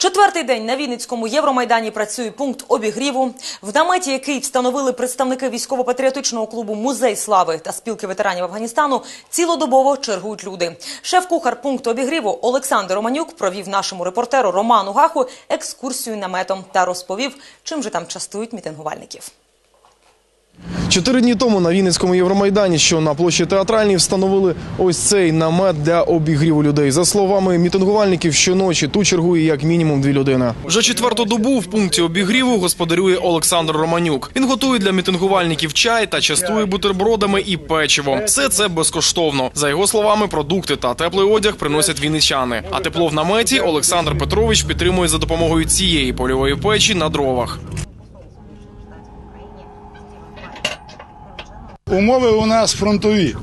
Четвертий день на Вінницькому Євромайдані працює пункт обігріву. В наметі, який встановили представники військово-патріотичного клубу Музей слави та спілки ветеранів Афганістану, цілодобово чергують люди. Шеф-кухар пункту обігріву Олександр Романюк провів нашому репортеру Роману Гаху екскурсію наметом та розповів, чим же там частують мітингувальників. Чотири дні тому на Вінницькому Євромайдані, що на площі театральній, встановили ось цей намет для обігріву людей. За словами мітингувальників, щоночі тут чергує як мінімум дві людини. Вже четверту добу в пункті обігріву господарює Олександр Романюк. Він готує для мітингувальників чай та частує бутербродами і печиво. Все це безкоштовно. За його словами, продукти та теплий одяг приносять вінничани. А тепло в наметі Олександр Петрович підтримує за допомогою цієї польової печі на дровах. Умови у нас фронтові.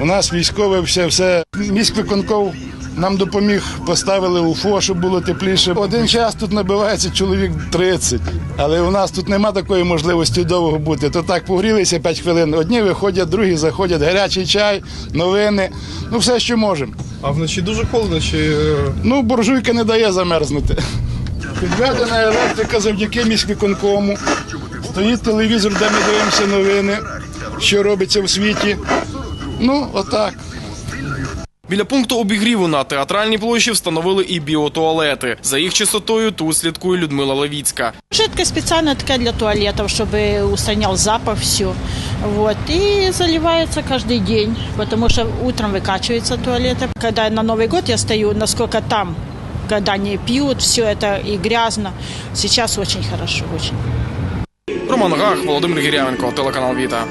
У нас військове все, все. Міськвиконков нам допоміг, поставили УФО, щоб було тепліше. Один час тут набивається чоловік 30, але у нас тут нема такої можливості довго бути. То так погрілися 5 хвилин. Одні виходять, другі заходять, гарячий чай, новини. Ну все, що можемо. А вночі дуже холодно чи Ну, буржуйка не дає замерзнути. Підведена електрика завдяки міськвиконкому. Стоїть телевізор, де ми дивимося новини, що робиться в світі. Ну, отак. Біля пункту обігріву на театральній площі встановили і біотуалети. За їх чистотою тут слідкує Людмила Левіцька. Жидкость специально такая для туалетов, чтобы устранял запах, все. Вот. И заливается каждый день, потому что утром выкачивается туалеты. Когда на Новый год я стою, насколько там, когда они пьют, все это и грязно. Сейчас очень хорошо, очень. Роман Гах, Володимир Гірявенко, телеканал Віта.